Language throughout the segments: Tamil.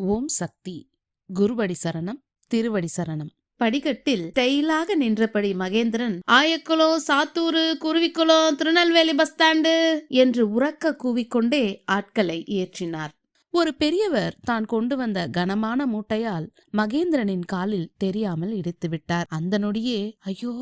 ஓம் சக்தி. குருவடி சரணம் திருவடி சரணம். படிக்கட்டில் ஸ்டைலாக நின்றபடி மகேந்திரன் ஆயக்குளம் சாத்தூரு குருவிக்குளம் திருநெல்வேலி பஸ் ஸ்டாண்டு என்று உறக்க கூவிக்கொண்டே ஆட்களை ஏற்றினார். ஒரு பெரியவர் தான் கொண்டு வந்த கனமான மூட்டையால் மகேந்திரனின் காலில் தெரியாமல் இடித்து விட்டார். அந்த நொடியே ஐயோ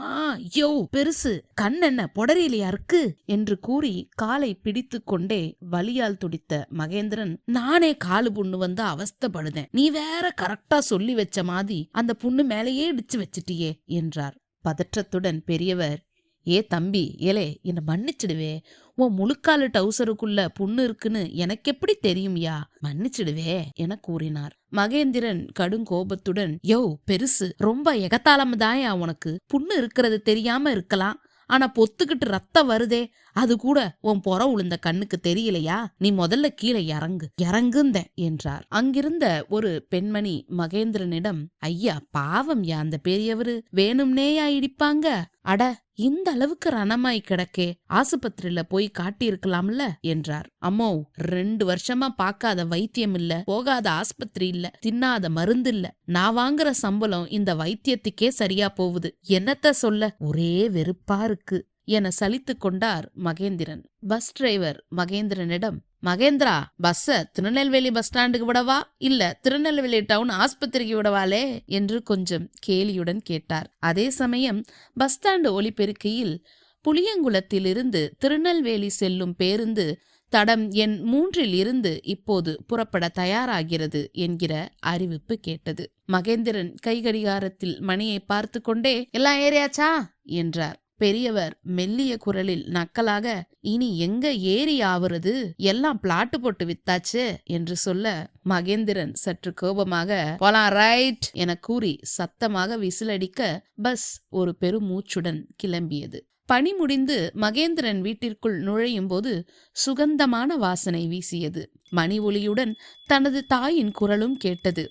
மா ஐயோ பெருசு கண் என்ன பொடரிலையா இருக்கு என்று கூறி காலை பிடித்து கொண்டே வலியால் துடித்த மகேந்திரன் நானே காலு புண்ணு வந்து அவஸ்தைப்படுதேன். நீ வேற கரெக்டா சொல்லி வச்ச மாதிரி அந்த புண்ணு மேலேயே இடிச்சு வச்சிட்டியே என்றார். பதற்றத்துடன் பெரியவர் ஏ தம்பி ஏலே என்னை மன்னிச்சிடுவே. உன் முழுக்காலு டவுசருக்குள்ள புண்ணு இருக்குன்னு எனக்கு எப்படி தெரியும்யா? மன்னிச்சிடுவே என கூறினார். மகேந்திரன் கடும் கோபத்துடன் யோ பெருசு ரொம்ப எகத்தாளம்தாயா உனக்கு. புண்ணு இருக்கிறது தெரியாம இருக்கலாம் ஆனா பொத்துக்கிட்டு ரத்தம் வருதே அது கூட உன் புற உளுந்த கண்ணுக்கு தெரியலையா? நீ முதல்ல கீழே இறங்கு. இறங்குந்த என்றார். அங்கிருந்த ஒரு பெண்மணி மகேந்திரனிடம் ஐயா பாவம் யா அந்த பெரியவரு. வேணும்னேயா இடிப்பாங்க. அட இந்த அளவுக்கு ரணமாய் கிடக்கே. ஆசுபத்திரியில போய் காட்டியிருக்கலாம்ல? என்றார். அம்மோ ரெண்டு வருஷமா பார்க்காத வைத்தியம் இல்ல. போகாத ஆஸ்பத்திரி இல்ல. தின்னாத மருந்து இல்ல. நான் வாங்குற சம்பளம் இந்த வைத்தியத்துக்கே சரியா போகுது என்னத்த சொல்ல? ஒரே வெறுப்பா இருக்கு. என சலித்து கொண்டார் மகேந்திரன். பஸ் டிரைவர் மகேந்திரனிடம் மகேந்திரா பஸ்ஸ திருநெல்வேலி பஸ் ஸ்டாண்டுக்கு விடவா? இல்ல திருநெல்வேலி டவுன் ஆஸ்பத்திரிக்கு விடவாலே என்று கொஞ்சம் கேலியுடன் கேட்டார். அதே சமயம் பஸ் ஸ்டாண்டு ஒலிபெருக்கையில் புளியங்குளத்திலிருந்து திருநெல்வேலி செல்லும் பேருந்து தடம் எண் மூன்றில் இருந்து இப்போது புறப்பட தயாராகிறது என்கிற அறிவிப்பு கேட்டது. மகேந்திரன் கைகடிகாரத்தில் மணியை பார்த்து கொண்டே எல்லாம் ஏறியாச்சா என்றார். பெரியவர் மெல்லிய குரலில் நக்கலாக இனி எங்க ஏறி ஆவுறது? எல்லாம் பிளாட்டு போட்டு வித்தாச்சு என்று சொல்ல மகேந்திரன் சற்று கோபமாக போலாம் ரைட் என கூறி சத்தமாக விசிலடிக்க பஸ் ஒரு பெருமூச்சுடன் கிளம்பியது. பணி முடிந்து மகேந்திரன் வீட்டிற்குள் நுழையும் போது சுகந்தமான வாசனை வீசியது. மணி ஒளியுடன் தனது தாயின் குரலும் கேட்டது.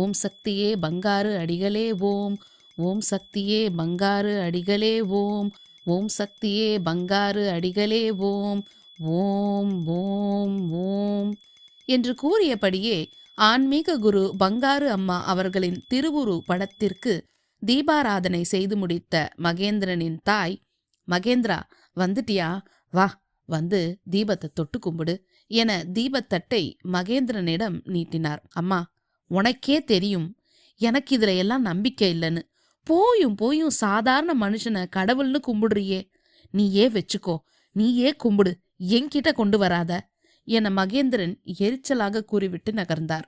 ஓம் சக்தியே பங்காரு அடிகளே ஓம் ஓம் சக்தியே பங்காரு அடிகளே ஓம். ஓம் சக்தியே பங்காரு அடிகளே ஓம். ஓம் ஓம் ஓம் என்று கூறியபடியே ஆன்மீக குரு பங்காரு அம்மா அவர்களின் திருவுரு படத்திற்கு தீபாராதனை செய்து முடித்த மகேந்திரனின் தாய் மகேந்திரா வந்துட்டியா? வா வந்து தீபத்தை தொட்டு கும்பிடு என தீபத்தட்டை மகேந்திரனிடம் நீட்டினார். அம்மா உனக்கே தெரியும் எனக்கு இதுல எல்லாம் நம்பிக்கை இல்லைன்னு. போயும் போயும் சாதாரண மனுஷனை கடவுள்னு கும்பிடுறியே. நீயே வச்சுக்கோ. நீயே கும்பிடு. என்கிட்ட கொண்டு வராத. என மகேந்திரன் எரிச்சலாக கூறிவிட்டு நகர்ந்தார்.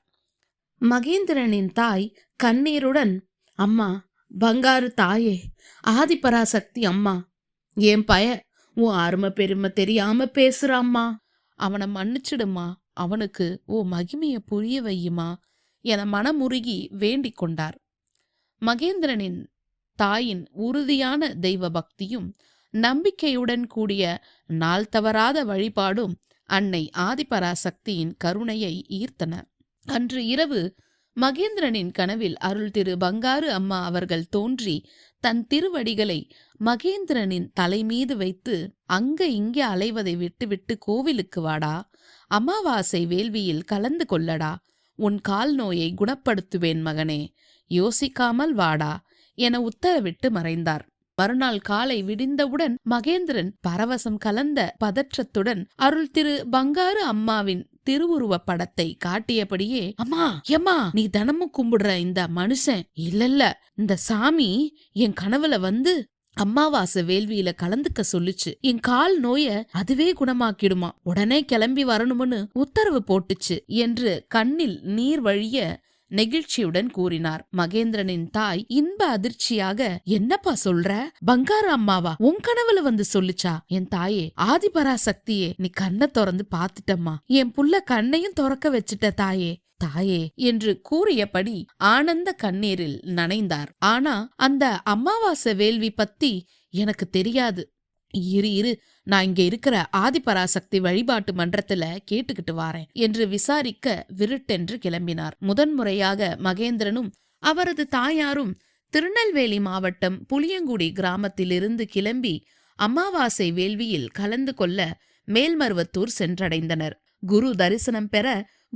மகேந்திரனின் தாய் கண்ணீருடன் அம்மா பங்காரு தாயே ஆதிபராசக்தி அம்மா என் பய உன் அருமை பெருமை தெரியாம பேசுறாம்மா அவனை மன்னிச்சிடுமா. அவனுக்கு ஓ மகிமைய புரிய வையுமா என மனமுருகி வேண்டிக் கொண்டார். மகேந்திரனின் தாயின் உறுதியான தெய்வ பக்தியும் நம்பிக்கையுடன் கூடிய நாள் தவறாத வழிபாடும் அன்னை ஆதிபராசக்தியின் கருணையை ஈர்த்தன. அன்று இரவு மகேந்திரனின் கனவில் அருள் திரு பங்காரு அம்மா அவர்கள் தோன்றி தன் திருவடிகளை மகேந்திரனின் தலைமீது வைத்து அங்க இங்கே அலைவதை விட்டுவிட்டு கோவிலுக்கு வாடா. அமாவாசை வேள்வியில் கலந்து கொள்ளடா. உன் கால் நோயை குணப்படுத்துவேன் மகனே. யோசிக்காமல் வாடா என உத்தரவிட்டு மறைந்தார். மறுநாள் காலை விடிந்தவுடன் மகேந்திரன் பரவசம் கலந்த பதற்றத்துடன் அருள் திரு பங்காரு அம்மாவின் திருவுருவ படத்தை காட்டியபடியே அம்மா எம்மா நீ தினமும் கும்பிடுற இந்த மனுஷன் இல்லல்ல. இந்த சாமி என் கனவுல வந்து அம்மாவாசை வேள்வியில கலந்துக்க சொல்லுச்சு. என் கால் நோய அதுவே குணமாக்கிடுமா. உடனே கிளம்பி வரணும்னு உத்தரவு போட்டுச்சு என்று கண்ணில் நீர் வழிய நெகிழ்ச்சியுடன் கூறினார். மகேந்திரனின் தாய் இன்ப அதிர்ச்சியாக என்னப்பா சொல்ற? பங்கார அம்மாவா? உன் கனவுல வந்து சொல்லுச்சா? என் தாயே ஆதிபராசக்தியே நீ கண்ணை திறந்து பாத்துட்டம்மா என் புள்ள கண்ணையும் திறக்க வச்சுட்ட தாயே தாயே என்று கூறியபடி ஆனந்த கண்ணீரில் நனைந்தார். ஆனா அந்த அமாவாசை வேள்வி பத்தி எனக்கு தெரியாது. இரு இரு. நான் இங்க இருக்கிற ஆதிபராசக்தி வழிபாட்டு மன்றத்துல கேட்டுக்கிட்டு வாரேன் என்று விசாரிக்க விருட்டென்று கிளம்பினார். முதன்முறையாக மகேந்திரனும் அவரது தாயாரும் திருநெல்வேலி மாவட்டம் புளியங்குடி கிராமத்திலிருந்து கிளம்பி அமாவாசை வேள்வியில் கலந்து கொள்ள மேல்மருவத்தூர் சென்றடைந்தனர். குரு தரிசனம் பெற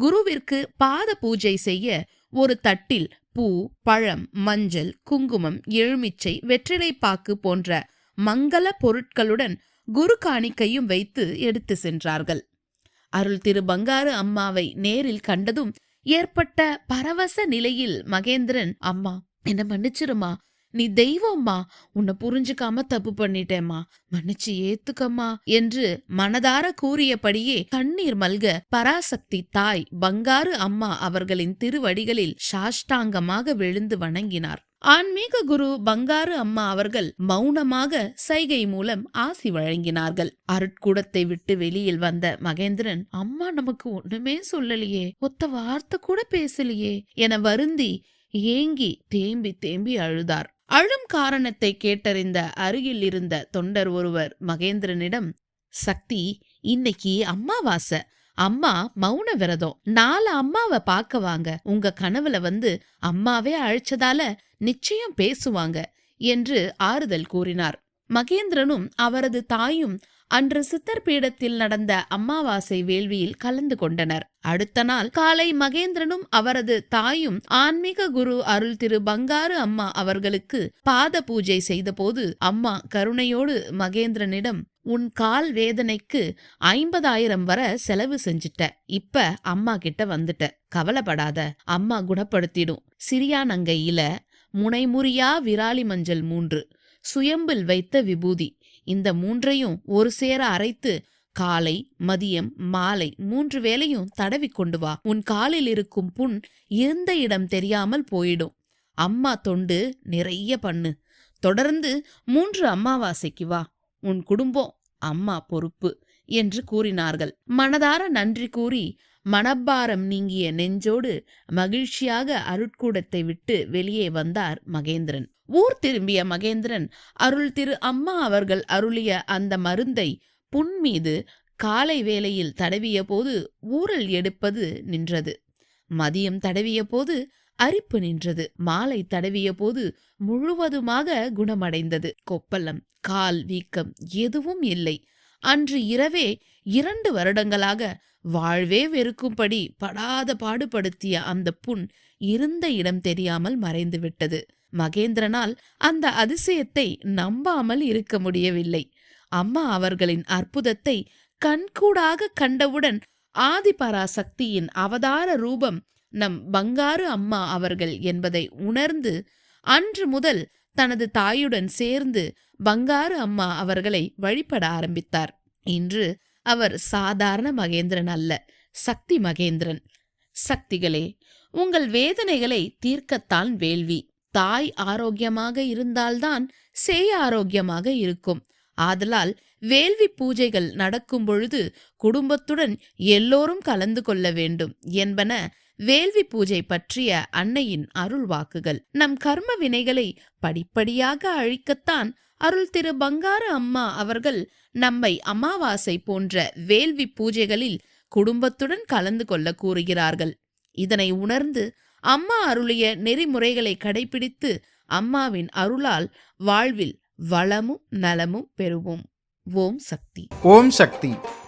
குருவிற்கு பாத பூஜை செய்ய ஒரு தட்டில் பூ பழம் மஞ்சள் குங்குமம் எலுமிச்சை வெற்றிலைப்பாக்கு போன்ற மங்கள பொருட்களுடன் குரு காணிக்கையும் வைத்து எடுத்து சென்றார்கள். அருள் திரு பங்காரு அம்மாவை நேரில் கண்டதும் ஏற்பட்ட பரவச நிலையில் மகேந்திரன் அம்மா என்ன மன்னிச்சிருமா நீ தெய்வம்மா. உன்னை புரிஞ்சுக்காம தப்பு பண்ணிட்டேம்மா. மன்னிச்சு ஏத்துக்கம்மா என்று மனதார கூறியபடியே கண்ணீர் மல்க பராசக்தி தாய் பங்காரு அம்மா அவர்களின் திருவடிகளில் சாஷ்டாங்கமாக விழுந்து வணங்கினார். ஆன்மீக குரு பங்காரு அம்மா அவர்கள் மௌனமாக சைகை மூலம் ஆசி வழங்கினார்கள். அருட்கூடத்தை விட்டு வெளியில் வந்த மகேந்திரன் அம்மா நமக்கு ஒண்ணுமே சொல்லலையே. ஒத்த வார்த்தை கூட பேசலையே என வருந்தி ஏங்கி தேம்பி தேம்பி அழுதார். அழும் காரணத்தை கேட்டறிந்த அருகில் இருந்த தொண்டர் ஒருவர் மகேந்திரனிடம் சக்தி இன்னைக்கு அம்மாவாசை. அம்மா மௌன விரதம். நாலு அம்மாவை பார்க்க வாங்க உங்க கனவுல வந்து அம்மாவே அழைச்சதால நிச்சயம் பேசுவாங்க என்று ஆறுதல் கூறினார். மகேந்திரனும் அவரது தாயும் அன்று சித்தர் பீடத்தில் நடந்த அம்மாவாசை வேள்வியில் கலந்து கொண்டனர். அடுத்த நாள் காலை மகேந்திரனும் அவரது தாயும் ஆன்மீக குரு அருள் திரு பங்காரு அம்மா அவர்களுக்கு பாத பூஜை செய்தபோது அம்மா கருணையோடு மகேந்திரனிடம் உன் கால் வேதனைக்கு ஐம்பதாயிரம் வர செலவு செஞ்சிட்ட. இப்ப அம்மா கிட்ட வந்துட்ட. கவலைப்படாத. அம்மா குணப்படுத்திடும். சிறியானங்கையில முனைமுறியா விராலி மஞ்சள் மூன்று. சுயம்பில் வைத்த விபூதி. இந்த மூன்றையும் ஒரு சேர அரைத்து காலை மதியம் மாலை மூன்று வேளையும் தடவி கொண்டு வா. உன் காலில் இருக்கும் புண் இருந்த இடம் தெரியாமல் போயிடும். அம்மா தொண்டு நிறைய பண்ணு. தொடர்ந்து மூன்று அம்மாவாசைக்கு வா. உன் குடும்பம் அம்மா பொறுப்பு என்று கூறினார்கள். மனதார நன்றி கூறி மனப்பாரம் நீங்கிய நெஞ்சோடு மகிழ்ச்சியாக அருட்கூடத்தை விட்டு வெளியே வந்தார் மகேந்திரன். ஊர் திரும்பிய மகேந்திரன் அருள் திரு அம்மா அவர்கள் அருளிய அந்த மருந்தை புன் மீது காலை வேளையில் தடவிய போது ஊரல் எடுப்பது நின்றது. மதியம் தடவிய போது அரிப்பு நின்றது. மாலை தடவிய போது முழுவதுமாக குணமடைந்தது. கொப்பளம் கால் வீக்கம் எதுவும் இல்லை. அன்று இரவே இரண்டு வருடங்களாக வாழ்வே வெறுக்கும்படி படாத பாடுபடுத்திய அந்த புண் இருந்த இடம் தெரியாமல் மறைந்துவிட்டது. மகேந்திரனால் அந்த அதிசயத்தை நம்பாமல் இருக்க முடியவில்லை. அம்மா அவர்களின் அற்புதத்தை கண்கூடாக கண்டவுடன் ஆதிபராசக்தியின் அவதார ரூபம் நம் பங்காரு அம்மா அவர்கள் என்பதை உணர்ந்து அன்று முதல் தனது தாயுடன் சேர்ந்து பங்காரு அம்மா அவர்களை வழிபட ஆரம்பித்தார். இன்று அவர் சாதாரண மகேந்திரன் அல்ல சக்தி மகேந்திரன். சக்திகளே உங்கள் வேதனைகளை தீர்க்கத்தான் வேள்வி. தாய் ஆரோக்கியமாக இருந்தால்தான் சேய ஆரோக்கியமாக இருக்கும். ஆதலால் வேள்வி பூஜைகள் நடக்கும் பொழுது குடும்பத்துடன் எல்லோரும் கலந்து கொள்ள வேண்டும் என்பன வேள்வி பூஜை பற்றிய அன்னையின் அருள் வாக்குகள். நம் கர்ம வினைகளை படிப்படியாக அழிக்கத்தான் அருள் திரு பங்கார அம்மா அவர்கள் நம்மை அமாவாசை போன்ற வேள்வி பூஜைகளில் குடும்பத்துடன் கலந்து கொள்ள கூறுகிறார்கள். இதனை உணர்ந்து அம்மா அருளிய நெறிமுறைகளை கடைபிடித்து அம்மாவின் அருளால் வாழ்வில் வளமும் நலமும் பெறுவோம். ஓம் சக்தி. ஓம் சக்தி.